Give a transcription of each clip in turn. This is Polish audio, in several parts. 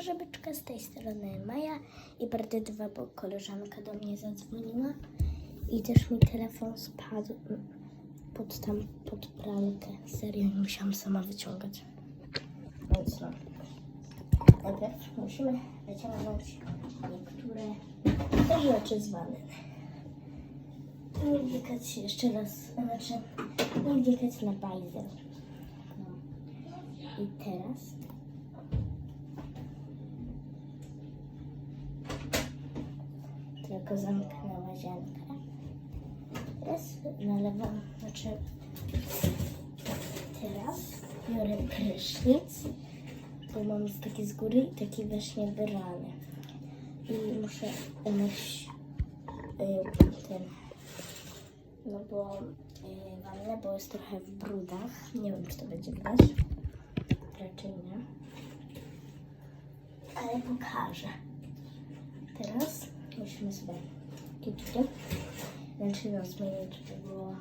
Żebyczka z tej strony Maja i bardzo dwa, bo koleżanka do mnie zadzwoniła i też mi telefon spadł pod tam, pod pralkę. Serio, nie musiałam sama wyciągać. Więc no. Najpierw musimy wyciągnąć niektóre te rzeczy z wanny. Nie wnikać jeszcze raz, znaczy nie wnikać na bajzel. No. I teraz tylko zamknę łazienkę. Teraz nalewam, znaczy teraz biorę prysznic, bo mam taki z góry i taki właśnie wyrany. I muszę umyć y, ten, no bo y, bo jest trochę w brudach. Nie wiem, czy to będzie widać. Raczej nie. Ale pokażę. Teraz musimy sobie kitkę. Znaczy no zmienić, żeby było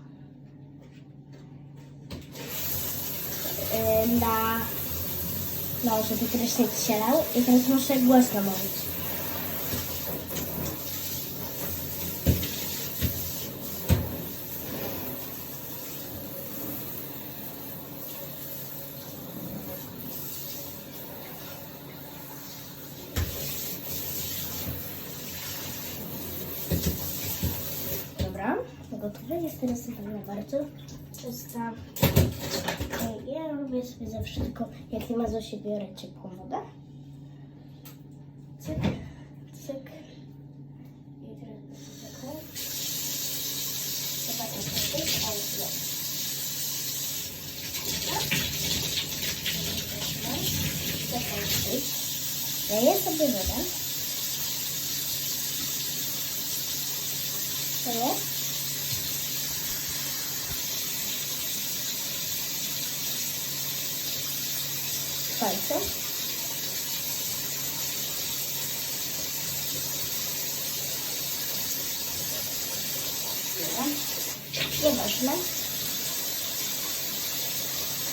na no, żeby prysznic się lał i teraz muszę głośno mówić. Gotowe jest teraz chyba bardzo czysta. Ja robię sobie zawsze tylko, jak nie ma siebie, biorę ciepłą wodę. Cyk, cyk. I teraz czekaj. To jest, ale cyk. Daję sobie wodę. To jest? Palce. Nieważne.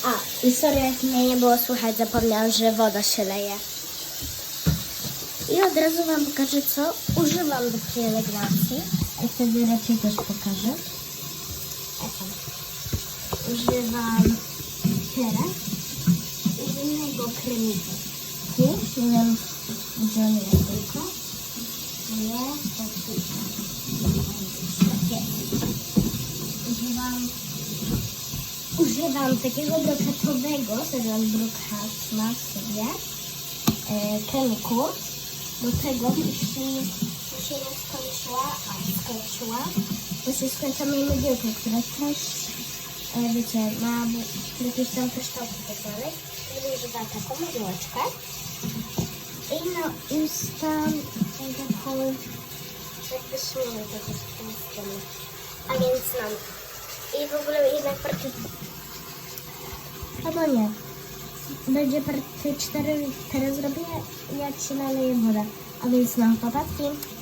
A, i sorry, jak mnie nie było słychać, zapomniałam, że woda się leje. I od razu Wam pokażę, co używam do pielęgnacji. I wtedy raczej też pokażę. Używam tu. Takie. Używam, używam takiego brokatowego, teraz brokat ma w sobie, e. Do tego jeśli się nie skończyła, a skończyła, to się skończyła moja mydłka, która też wiecie, ma jakieś tam kryształki i tak dalej. I używa taką myłeczkę. I na usta taką jakby śmieję tego z A więc mam. I w ogóle jednak party... Albo nie. Będzie party 4 teraz zrobię, jak się naleje woda. A więc mam papatki.